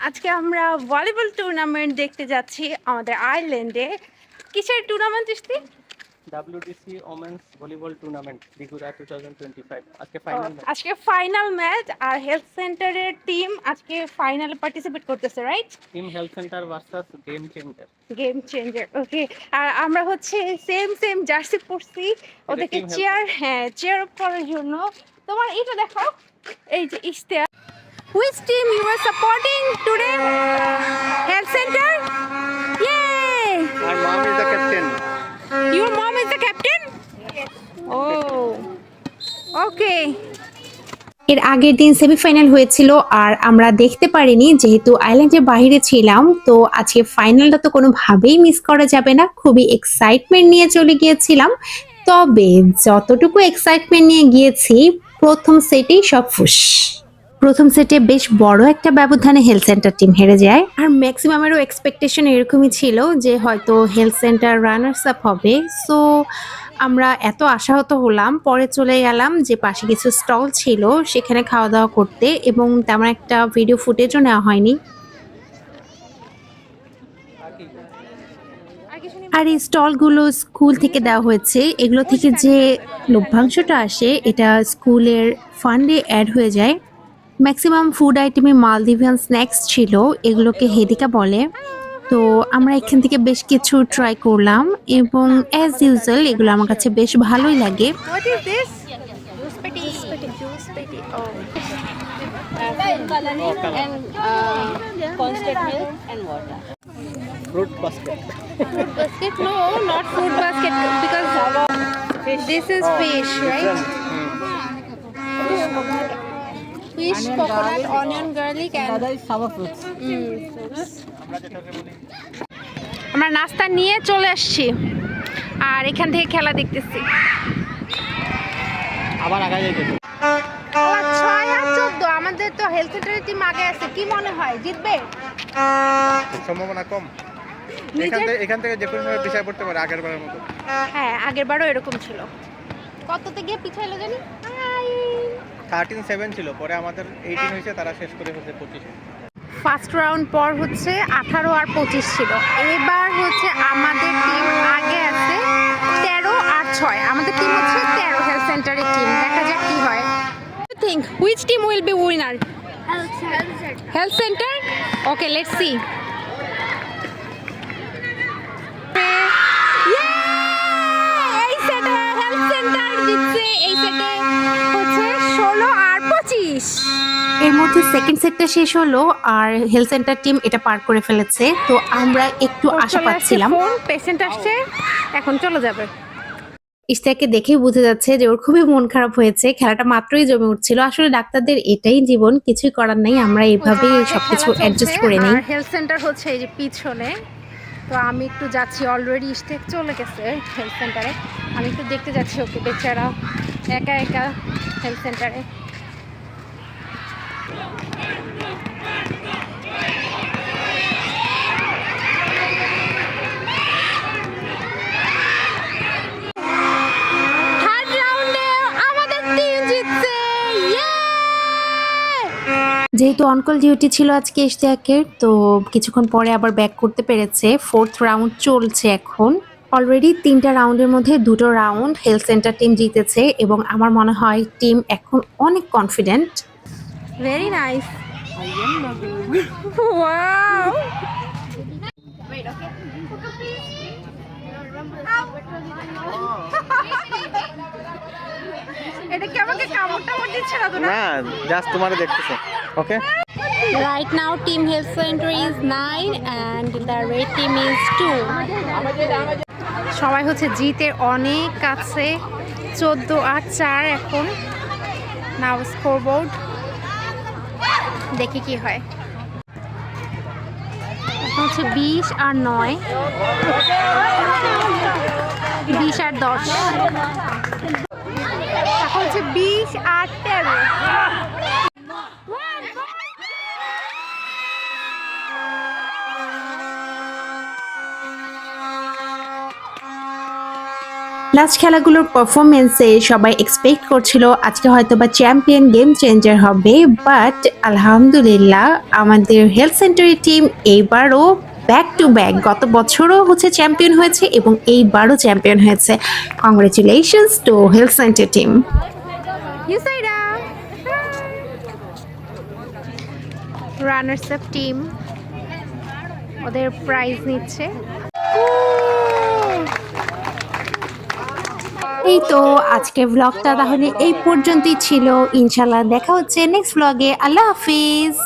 আজকে আমরা volleyball tournament দেখতে যাচ্ছি আমাদের আয়ারল্যান্ডে। কিসের টুর্নামেন্ট ইস্তি WTC women's volleyball tournament two twenty five আজকে ফাইনাল আজকে ফাইনাল ম্যাচ আর হেলথ সেন্টারের টিম আজকে ফাইনালে পার্টিসিপেট করতেছে right team health centre versus game changer game changer okay আর আমরা হচ্ছে সেম সেম জার্সি পরছি। ওদেরকে চেয়ার হ্যাঁ চেয়ার করার জন্য। তোমার এটা দেখাও। এই যে ইশতেহার। Which team you are supporting today health centre your mom is the captain Your mom is the captain? Oh. Okay. এর আগের দিন সেমিফাইনাল হয়েছিল আর আমরা দেখতে পারিনি যেহেতু আইল্যান্ডের বাইরে ছিলাম তো আজকে ফাইনালটা তো কোনোভাবেই মিস করা যাবে না। খুবই এক্সাইটমেন্ট নিয়ে চলে গিয়েছিলাম। তবে যতটুকু এক্সাইটমেন্ট নিয়ে গিয়েছি প্রথম সেটেই সব ফুস। প্রথম সেটে বেশ বড় একটা ব্যবধানে হেলথ সেন্টার টিম হেরে যায়। আর ম্যাক্সিমামেরও এক্সপেকটেশন এরকমই ছিল যে হয়তো হেলথ সেন্টার রানার্স আপ হবে। সো আমরা এত আশাহত হলাম, পরে চলে গেলাম যে পাশে কিছু স্টল ছিল সেখানে খাওয়া দাওয়া করতে এবং তেমন একটা ভিডিও ফুটেজও নেওয়া হয়নি। আর এই স্টলগুলো স্কুল থেকে দেওয়া হয়েছে। এগুলো থেকে যে লভ্যাংশটা আসে, এটা স্কুলের ফান্ডে অ্যাড হয়ে যায়। ম্যাক্সিমাম ফুড আইটেমে মালদ্বীপিয়ান স্ন্যাক্স ছিল এগুলোকে হেদিকা বলে। তো আমরা এখান থেকে বেশ কিছু ট্রাই করলাম এবং অ্যাজ ইউজুয়াল এগুলো আমার কাছে বেশ ভালোই লাগে। Coconut, onion, garlic, and Mm, fruits. আমরা নাস্তা নিয়ে চলে আসছি। আর এখান থেকে খেলা দেখতেছি। আবার আগা যাইতেছে। ছয় আর চোদ্দ আমাদের তো হেলথ সেন্টারের টিম আগে আছে। কি মনে হয়? জিতবে? সম্ভাবনা কম। এখান থেকে এখান থেকে যে কোনো ভাবে পড়তে পারে আগের বারের মতো। হ্যাঁ আগের বারও এরকম ছিল। কততে গিয়ে পিছাইলো জানি? থার্টিন সেভেন ছিল পরে আমাদের এইটিন হয়েছে তারা শেষ করে ফেলছে পঁচিশে। ফার্স্ট রাউন্ড পর হচ্ছে আঠারো আর পঁচিশ ছিল। এবার হচ্ছে আমাদের টিম আগে আছে তেরো আর ছয়। আমাদের টিম হচ্ছে তেরো হেলথ সেন্টারের টিম দেখা যাক কি হয়। Think which team will be winner health centre okay let's see এর মধ্যে সেকেন্ড সেটটা শেষ হলো আর হেলথ সেন্টার টিম এটা পার করে ফেলেছে। তো আমরা একটু আশা পাচ্ছিলাম। পেশেন্ট আসছে এখন চলে যাবে। ইশতাকে দেখেই বোঝা যাচ্ছে যে ওর খুবই মন খারাপ হয়েছে খেলাটা মাত্রই জমে উঠছিল। আসলে ডাক্তারদের এটাই জীবন কিছুই করার নেই আমরা এইভাবেই সবকিছু অ্যাডজাস্ট করে নিই। হেলথ সেন্টার হচ্ছে এই যে পিছনে। তো আমি একটু যাচ্ছি অলরেডি ইস্টেক চলে গেছে হেলথ সেন্টারে আমি একটু দেখতে যাচ্ছি ওকে বেচারা একা একা হেলথ সেন্টারে থার্ড রাউন্ডে আমাদের টিম জিতছে ইয়ে যেহেতু অনকল ডিউটি ছিল আজকে ইশতিয়াকের, তো কিছুক্ষণ পরে আবার ব্যাক করতে পেরেছে। ফোর্থ রাউন্ড চলছে এখন। অলরেডি তিনটা রাউন্ডের মধ্যে দুটো রাউন্ড হেলথ সেন্টার টিম জিতেছে এবং আমার মনে হয় টিম এখন অনেক কনফিডেন্ট Very nice. wow. এটা কি আমাকে কামড় টামড় দিচ্ছে না তো না না জাস্ট তোমারে দেখতেছে ওকে Right now, Team Health Center is 9 and the red team is 2. সবাই হচ্ছে জিতের অনেক কাছে চোদ্দ আর চার এখন নাও স্কোরবোর্ড দেখি কি হয়। হচ্ছে বিশ আর নয়। বিশ আর দশ। এখন হচ্ছে বিশ আর লাস্ট খেলাগুলোর পারফরমেন্সে সবাই এক্সপেক্ট করছিল আজকে হয়তো বা চ্যাম্পিয়ন গেম চেঞ্জার হবে বাট আলহামদুলিল্লাহ আমাদের হেলথ সেন্টারের টিম এইবারও ব্যাক টু ব্যাক গত বছরও হচ্ছে চ্যাম্পিয়ন হয়েছে এবং এইবারও চ্যাম্পিয়ন হয়েছে। Congratulations to health centre team runners up team ওদের প্রাইজ নিচ্ছে। এই তো আজকের ব্লগটা তাহলে এই পর্যন্তই ছিল। ইনশাল্লাহ দেখা হচ্ছে নেক্সট ব্লগে আল্লাহ হাফিজ।